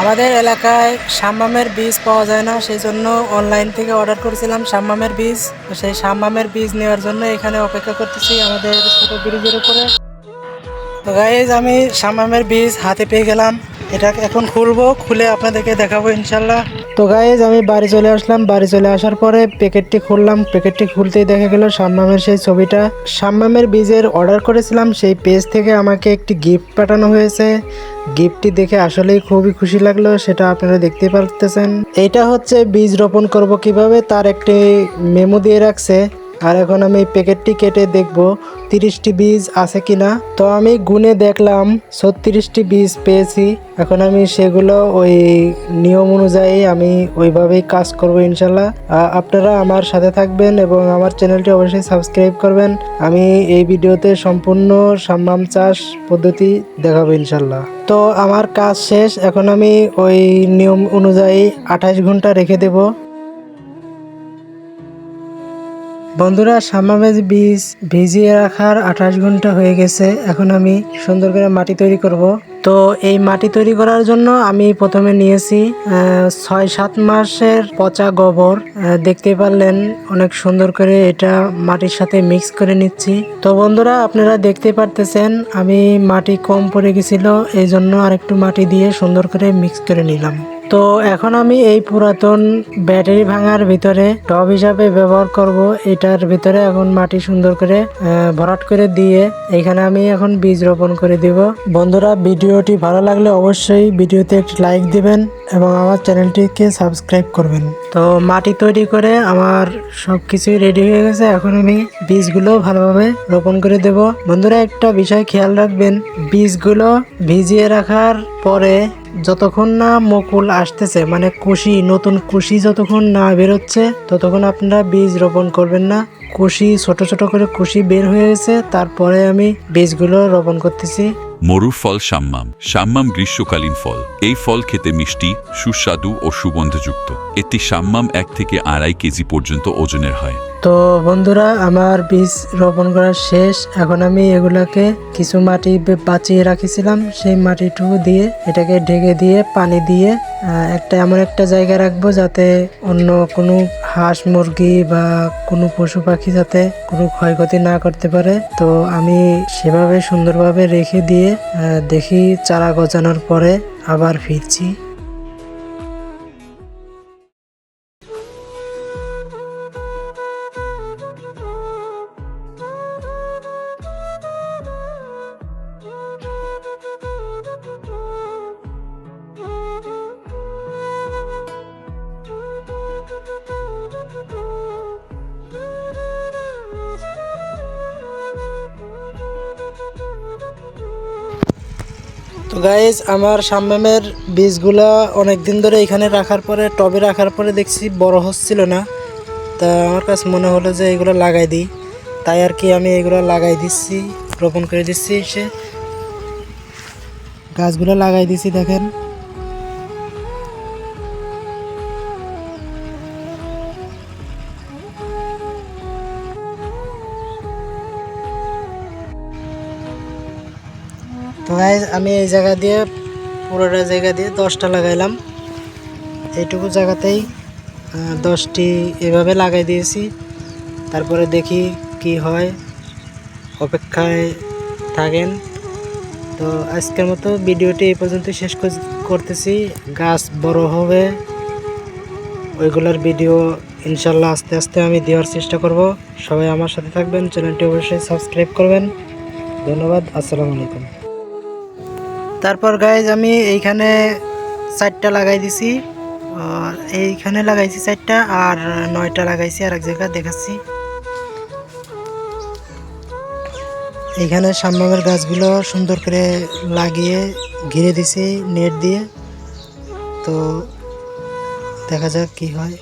আমাদের এলাকায় সাম্মামের বীজ পাওয়া যায় না, সেই জন্য অনলাইন থেকে অর্ডার করেছিলাম সাম্মামের বীজ। সেই সাম্মামের বীজ নেওয়ার জন্য এখানে অপেক্ষা করতেছি আমাদের ছোট ব্রিজের উপরে। তো গাইজ আমি সাম্মামের বীজ হাতে পেয়ে গেলাম। এটা এখন খুলবো, খুলে আপনাদেরকে দেখাবো ইনশাল্লাহ তো গাইজ আমি বাড়ি চলে আসলাম। বাড়ি চলে আসার পরে প্যাকেটটি খুললাম। প্যাকেটটি খুলতেই দেখা গেল শাম্মামের সেই ছবিটা। শাম্মামের বীজের অর্ডার করেছিলাম। সেই পেজ থেকে আমাকে একটি গিফট পাঠানো হয়েছে। গিফটটি দেখে আসলেই খুবই খুশি লাগল। সেটা আপনারা দেখতে পারতেছেন। এটা হচ্ছে বীজ রোপণ করব কীভাবে, তার একটি মেমো দিয়ে রাখছে। আর এখন আমি প্যাকেটটি কেটে দেখব, তিরিশটি বীজ আছে কিনা। তো আমি গুনে দেখলাম, ছত্রিশটি বীজ পেয়েছি। এখন আমি সেগুলো ওই নিয়ম অনুযায়ী আমি ওইভাবেই কাজ করব ইনশাল্লাহ। আপনারা আমার সাথে থাকবেন এবং আমার চ্যানেলটি অবশ্যই সাবস্ক্রাইব করবেন। আমি এই ভিডিওতে সম্পূর্ণ সাম্মাম চাষ পদ্ধতি দেখাবো ইনশাল্লাহ। তো আমার কাজ শেষ। এখন আমি ওই নিয়ম অনুযায়ী আঠাশ ঘণ্টা রেখে দেবো। বন্ধুরা সামামেজ বীজ ভিজিয়ে রাখার আঠাশ ঘণ্টা হয়ে গেছে। এখন আমি সুন্দর করে মাটি তৈরি করব। তো এই মাটি তৈরি করার জন্য আমি প্রথমে নিয়েছি ছয় সাত মাসের পচা গোবর। দেখতে পারলেন অনেক সুন্দর করে এটা মাটির সাথে মিক্স করে নিচ্ছি। তো বন্ধুরা, আপনারা দেখতে পারতেছেন আমি মাটি কম পড়ে গেছিল, এই জন্য আরেকটু মাটি দিয়ে সুন্দর করে মিক্স করে নিলাম। তো এখন আমি এই পুরাতন ব্যাটারি ভাঙার ভিতরে টব হিসাবে ব্যবহার করব। এটার ভিতরে এখন মাটি সুন্দর করে ভরাট করে দিয়ে এখানে আমি এখন বীজ রোপণ করে দিব। বন্ধুরা, ভিডিওটি ভালো লাগলে অবশ্যই ভিডিওতে একটি লাইক দিবেন এবং আমার চ্যানেলটিকে সাবস্ক্রাইব করবেন। তো মাটি তৈরি করে আমার সব কিছুই রেডি হয়ে গেছে। এখন আমি বীজগুলো ভালোভাবে রোপণ করে দেব। বন্ধুরা, একটা বিষয় খেয়াল রাখবেন, বীজগুলো ভিজিয়ে রাখার পরে যতক্ষণ না মকুল আসতেছে মানে কুশি, নতুন কুশি যতক্ষণ না বেরোচ্ছে, ততক্ষণ আপনারা বীজ রোপণ করবেন না। কুশি, ছোট ছোট করে কুশি বের হয়ে গেছে, তারপরে আমি বীজগুলো রোপণ করতেছি। মরুর ফল সাম্মাম। সাম্মাম গ্রীষ্মকালীন ফল। এই ফল খেতে মিষ্টি, সুস্বাদু ও সুগন্ধযুক্ত। এটি সাম্মাম এক থেকে আড়াই কেজি পর্যন্ত ওজনের হয়। তো বন্ধুরা, আমার বীজ রোপণ করা শেষ। এখন আমি এগুলাকে কিছু মাটি বাঁচিয়ে রাখিছিলাম। সেই মাটিটুকু দিয়ে এটাকে ঢেকে দিয়ে, পানি দিয়ে একটা এমন একটা জায়গায় রাখব যাতে অন্য কোনো হাঁস, মুরগি বা কোনো পশু পাখি যাতে কোনো ক্ষয়ক্ষতি না করতে পারে, তো আমি সেভাবে সুন্দরভাবে রেখে দিয়ে দেখি চারা গজানোর পরে আবার ফিরছি। গাইজ আমার সামমের বীজগুলো অনেক দিন ধরে এখানে রাখার পরে, টবে রাখার পরে দেখছি বড় হচ্ছিল না। তা আমার কাছে মনে হলো যে এগুলো লাগাই দিই। তাই আর কি আমি এগুলো লাগাই দিচ্ছি, রোপণ করে দিচ্ছি সে গাছগুলো লাগাই দিছি দেখেন। তো গাইজ আমি এই জায়গা দিয়ে, পুরোটা জায়গা দিয়ে দশটা লাগাইলাম। এইটুকু জায়গাতেই দশটি এভাবে লাগাই দিয়েছি। তারপরে দেখি কি হয়, অপেক্ষায় থাকেন। তো আজকের মতো ভিডিওটি এই পর্যন্ত শেষ কর- করতেছি। গাছ বড় হবে, ওইগুলোর ভিডিও ইনশাল্লাহ আস্তে আস্তে আমি দেওয়ার চেষ্টা করব। সবাই আমার সাথে থাকবেন, চ্যানেলটি অবশ্যই সাবস্ক্রাইব করবেন। ধন্যবাদ, আসসালামু আলাইকুম। তারপর গাইজ আমি এইখানে চারটা লাগাই দিছি। এইখানে লাগাইছি চারটা আর নয়টা লাগাইছি আর এক জায়গায় দেখাচ্ছি। এইখানে সামনের গাছগুলো সুন্দর করে লাগিয়ে ঘিরে দিছি, নেট দিয়ে। তো দেখা যাক কি হয়।